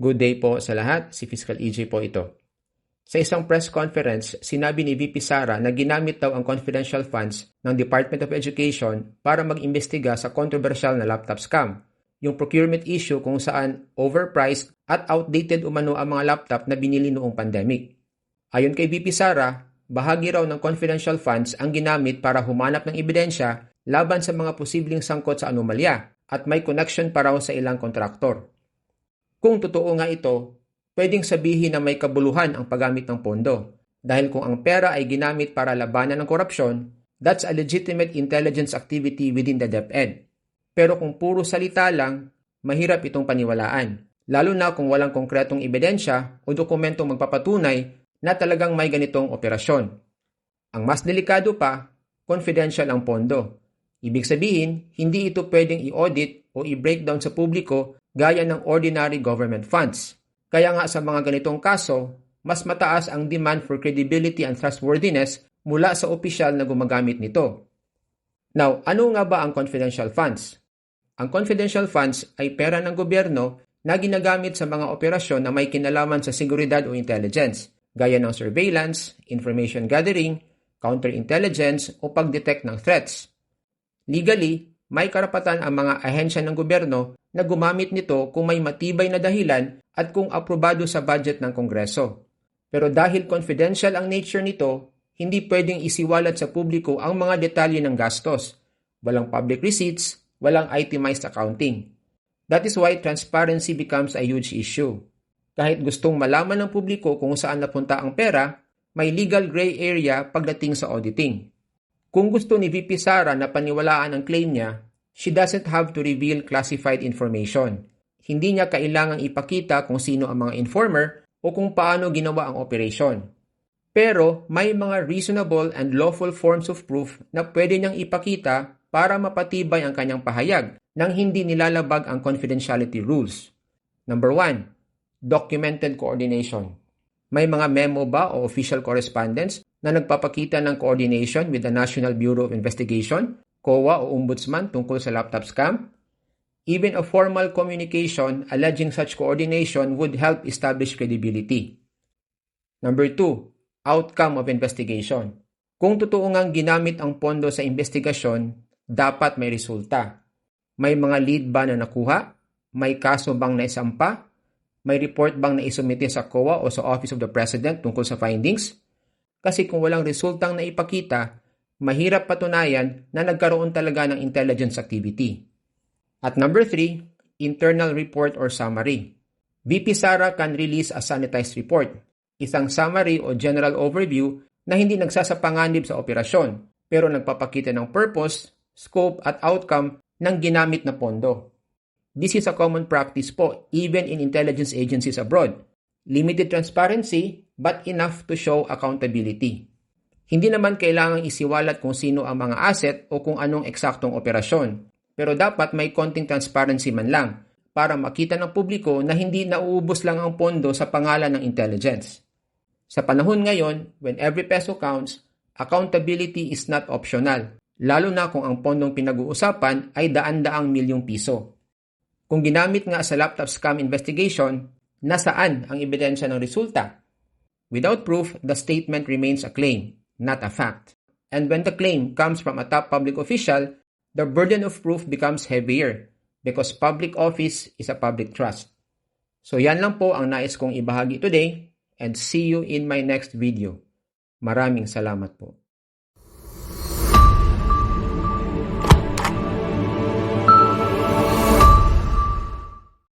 Good day po sa lahat, si Fiscal EJ po ito. Sa isang press conference, sinabi ni VP Sara na ginamit daw ang confidential funds ng Department of Education para mag-imbestiga sa controversial na laptop scam, yung procurement issue kung saan overpriced at outdated umano ang mga laptop na binili noong pandemic. Ayon kay VP Sara, bahagi raw ng confidential funds ang ginamit para humanap ng ebidensya laban sa mga posibleng sangkot sa anomalya at may connection pa raw sa ilang kontraktor. Kung totoo nga ito, pwedeng sabihin na may kabuluhan ang paggamit ng pondo dahil kung ang pera ay ginamit para labanan ng korupsyon, that's a legitimate intelligence activity within the DepEd. Pero kung puro salita lang, mahirap itong paniwalaan, lalo na kung walang konkretong ebidensya o dokumentong magpapatunay na talagang may ganitong operasyon. Ang mas delikado pa, confidential ang pondo Ibig sabihin, hindi ito pwedeng i-audit o i-breakdown sa publiko gaya ng ordinary government funds. Kaya nga sa mga ganitong kaso, mas mataas ang demand for credibility and trustworthiness mula sa opisyal na gumagamit nito. Now, ano nga ba ang confidential funds? Ang confidential funds ay pera ng gobyerno na ginagamit sa mga operasyon na may kinalaman sa seguridad o intelligence, gaya ng surveillance, information gathering, counterintelligence o pag-detect ng threats. Legally, may karapatan ang mga ahensya ng gobyerno na gumamit nito kung may matibay na dahilan at kung aprobado sa budget ng Kongreso. Pero dahil confidential ang nature nito, hindi pwedeng isiwalat sa publiko ang mga detalye ng gastos. Walang public receipts, walang itemized accounting. That is why transparency becomes a huge issue. Kahit gustong malaman ng publiko kung saan napunta ang pera, may legal gray area pagdating sa auditing. Kung gusto ni VP Sara na paniwalaan ang claim niya, she doesn't have to reveal classified information. Hindi niya kailangang ipakita kung sino ang mga informer o kung paano ginawa ang operation. Pero may mga reasonable and lawful forms of proof na pwede niyang ipakita para mapatibay ang kanyang pahayag nang hindi nilalabag ang confidentiality rules. Number 1. Documented coordination. May mga memo ba o official correspondence na nagpapakita ng coordination with the National Bureau of Investigation, COA o Ombudsman tungkol sa laptop scam. Even a formal communication alleging such coordination would help establish credibility. Number 2. Outcome of investigation. Kung totoo ngang ginamit ang pondo sa investigasyon, dapat may resulta. May mga lead ba na nakuha? May kaso bang naisampa? May report bang naisumite sa COA o sa Office of the President tungkol sa findings? Kasi kung walang resultang na ipakita, mahirap patunayan na nagkaroon talaga ng intelligence activity. At number 3, internal report or summary. VP Sara can release a sanitized report, isang summary o general overview na hindi nagsasapanganib sa operasyon, pero nagpapakita ng purpose, scope at outcome ng ginamit na pondo. This is a common practice po even in intelligence agencies abroad. Limited transparency but enough to show accountability. Hindi naman kailangang isiwalat kung sino ang mga asset o kung anong eksaktong operasyon, pero dapat may konting transparency man lang para makita ng publiko na hindi nauubos lang ang pondo sa pangalan ng intelligence. Sa panahon ngayon, when every peso counts, accountability is not optional, lalo na kung ang pondong pinag-uusapan ay daan-daang milyong piso. Kung ginamit nga sa laptop scam investigation, nasaan ang ebidensya ng resulta? Without proof, the statement remains a claim, not a fact. And when the claim comes from a top public official, the burden of proof becomes heavier because public office is a public trust. So yan lang po ang nais kong ibahagi today and see you in my next video. Maraming salamat po.